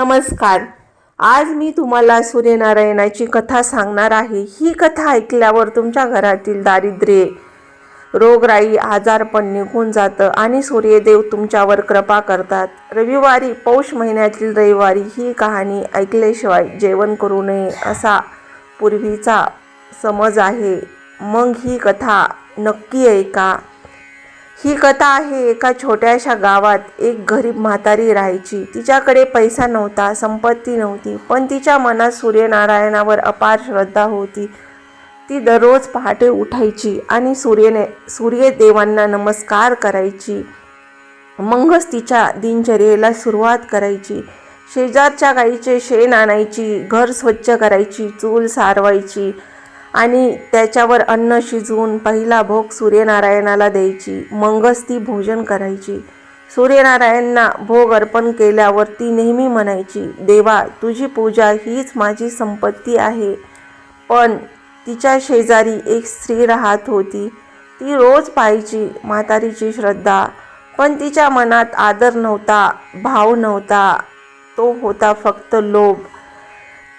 नमस्कार. आज मी तुम्हाला सूर्यनारायणाची कथा सांगणार आहे. ही कथा ऐकल्यावर तुमच्या घरातील दारिद्र्य रोगराई आजारपण निघून जातं आणि सूर्यदेव तुमच्यावर कृपा करतात. रविवारी पौष महिन्यातील रविवारी ही कहाणी ऐकल्याशिवाय जेवण करू नये असा पूर्वीचा समज आहे. मग ही कथा नक्की ऐका. ही कथा आहे एका छोट्याशा गावात. एक गरीब म्हातारी राहायची. तिच्याकडे पैसा नव्हता संपत्ती नव्हती पण तिच्या मनात सूर्यनारायणावर अपार श्रद्धा होती. ती दररोज पहाटे उठायची आणि सूर्यने सूर्यदेवांना नमस्कार करायची. मगच तिच्या दिनचर्येला सुरुवात करायची. शेजारच्या गाईचे शेण आणायची घर स्वच्छ करायची चूल सारवायची. आणि त्याच्यावर अन्न शिजवून पहिला भोग सूर्यनारायणाला द्यायची मगच ती भोजन करायची. सूर्यनारायणना भोग अर्पण केल्यावर ती नेहमी म्हणायची देवा तुझी पूजा हीच माझी संपत्ती आहे. पण तिच्या शेजारी एक स्त्री राहत होती. ती रोज पाहायची म्हातारीची श्रद्धा पण तिच्या मनात आदर नव्हता भाव नव्हता. तो होता फक्त लोभ.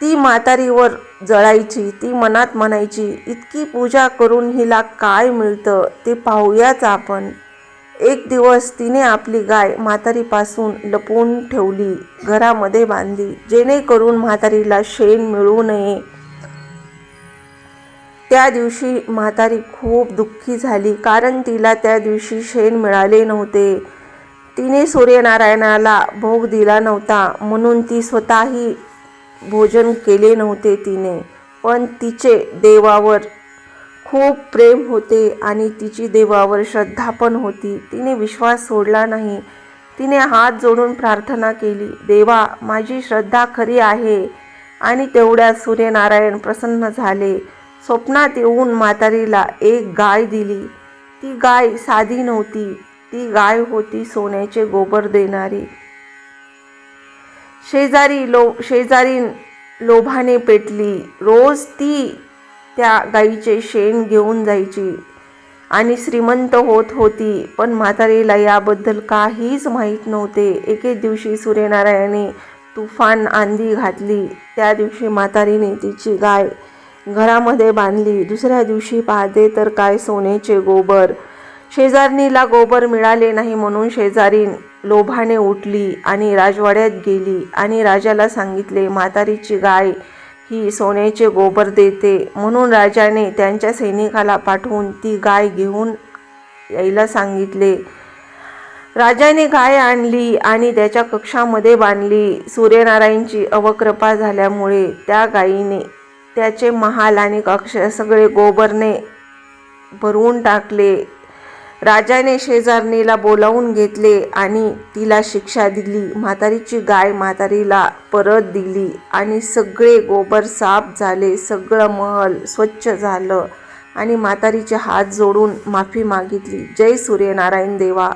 ती म्हातारीवर जळायची ती मनात म्हणायची इतकी पूजा करून हिला काय मिळतं ते पाहूयाच आपण. एक दिवस तिने आपली गाय म्हातारीपासून लपवून ठेवली घरामध्ये बांधली जेणेकरून म्हातारीला शेण मिळू नये. त्या दिवशी म्हातारी खूप दुःखी झाली कारण तिला त्या दिवशी शेण मिळाले नव्हते. तिने सूर्यनारायणाला भोग दिला नव्हता म्हणून ती स्वतःही भोजन केले नव्हते तिने पण तिचे देवावर खूप प्रेम होते आणि तिची देवावर श्रद्धा पण होती. तिने विश्वास सोडला नाही. तिने हात जोडून प्रार्थना केली देवा माझी श्रद्धा खरी आहे. आणि तेवढ्या सूर्यनारायण प्रसन्न झाले. स्वप्नात येऊन म्हातारीला एक गाय दिली. ती गाय साधी नव्हती. ती गाय होती सोन्याचे गोबर देणारी. शेजारी लो शेजारी लोभाने पेटली. रोज ती त्या गाईचे शेण घेऊन जायची आणि श्रीमंत होत होती. पण म्हातारीला याबद्दल काहीच माहीत नव्हते. एके दिवशी सूर्यनारायणाने तुफान आंधी घातली. त्या दिवशी म्हातारीने तिची गाय घरामध्ये बांधली. दुसऱ्या दिवशी पाहते तर काय सोन्याचे गोबर शेजारणीला गोबर मिळाले नाही म्हणून शेजारी लोभाने उठली आणि राजवाड्यात गेली आणि राजाला सांगितले म्हातारीची गाय ही सोन्याचे गोबर देते. म्हणून राजाने त्यांच्या सैनिकाला पाठवून ती गाय घेऊन यायला सांगितले. राजाने गाय आणली आणि त्याच्या कक्षामध्ये बांधली. सूर्यनारायणची अवकृपा झाल्यामुळे त्या गायीने त्याचे महाल आणि कक्ष सगळे गोबरने भरवून टाकले. राजाने शेजारणीला बोलावून घेतले आणि तिला शिक्षा दिली. म्हातारीची गाय म्हातारीला परत दिली आणि सगळे गोबर साफ झाले सगळं महल स्वच्छ झालं आणि म्हातारीचे हात जोडून माफी मागितली. जय सूर्यनारायण देवा.